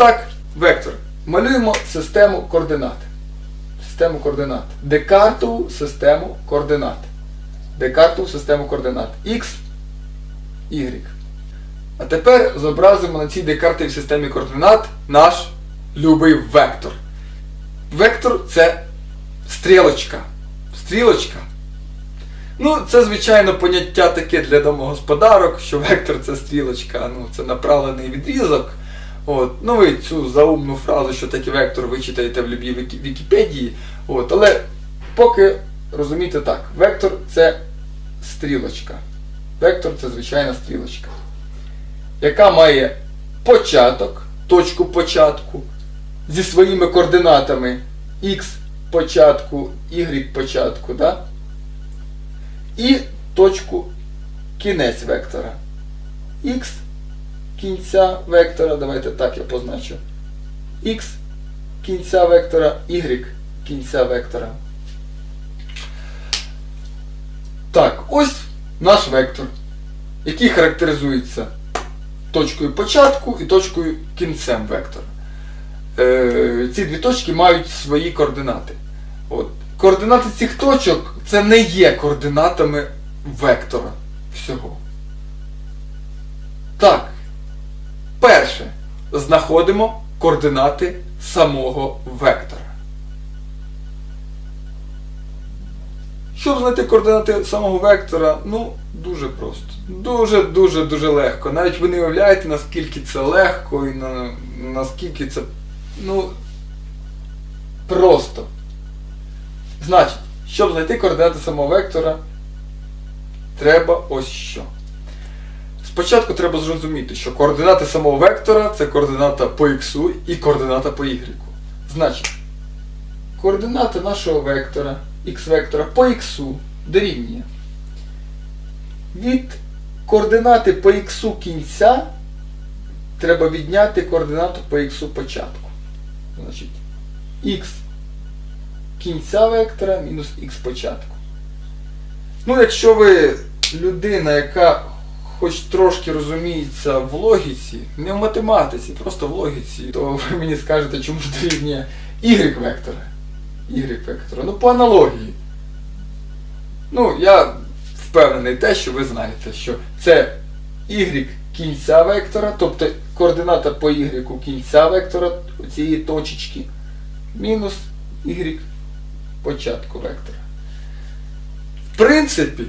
так, вектор. Малюємо систему координат. Систему координат. Декартову систему координат. Декартову систему координат. X, Y. А тепер зобразимо на цій декартовій системі координат наш любий вектор. Вектор це стрілочка. Стрілочка. Ну, це, звичайно, поняття таке для домогосподарок, що вектор це стрілочка, ну, це направлений відрізок. От. Ну, ви цю заумну фразу, що таке вектор, ви читаєте в любій Вікі- Вікіпедії. От. Але поки розумійте так, вектор це стрілочка. Вектор це звичайна стрілочка, яка має початок, точку початку зі своїми координатами x початку, y початку, да? і точку кінець вектора. X кінця вектора, давайте так я позначу. X кінця вектора, y кінця вектора. Так, ось наш вектор, який характеризується точкою початку і точкою кінцем вектора. Е, ці дві точки мають свої координати. От. Координати цих точок це не є координатами вектора всього. Так. Знаходимо координати самого вектора. Щоб знайти координати самого вектора, ну, дуже просто. Дуже-дуже дуже легко. Навіть ви не уявляєте, наскільки це легко і на, наскільки це. Ну. Просто. Значить, щоб знайти координати самого вектора, треба ось що. Спочатку треба зрозуміти, що координати самого вектора це координата по х і координата по y. Значить, координати нашого вектора, х-вектора по х дорівнює. Від координати по х кінця треба відняти координату по х початку. Значить, х кінця вектора мінус х початку. Ну, якщо ви людина, яка хоч трошки розуміється в логіці, не в математиці, просто в логіці, то ви мені скажете, чому дорівнює y вектора. Y вектора. Ну, по аналогії. Ну, я впевнений те, що ви знаєте, що це y кінця вектора, тобто координата по y кінця вектора цієї точечки, мінус y початку вектора. В принципі,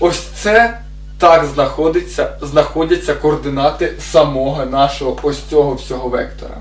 ось це так знаходиться, знаходяться координати самого нашого ось цього всього вектора.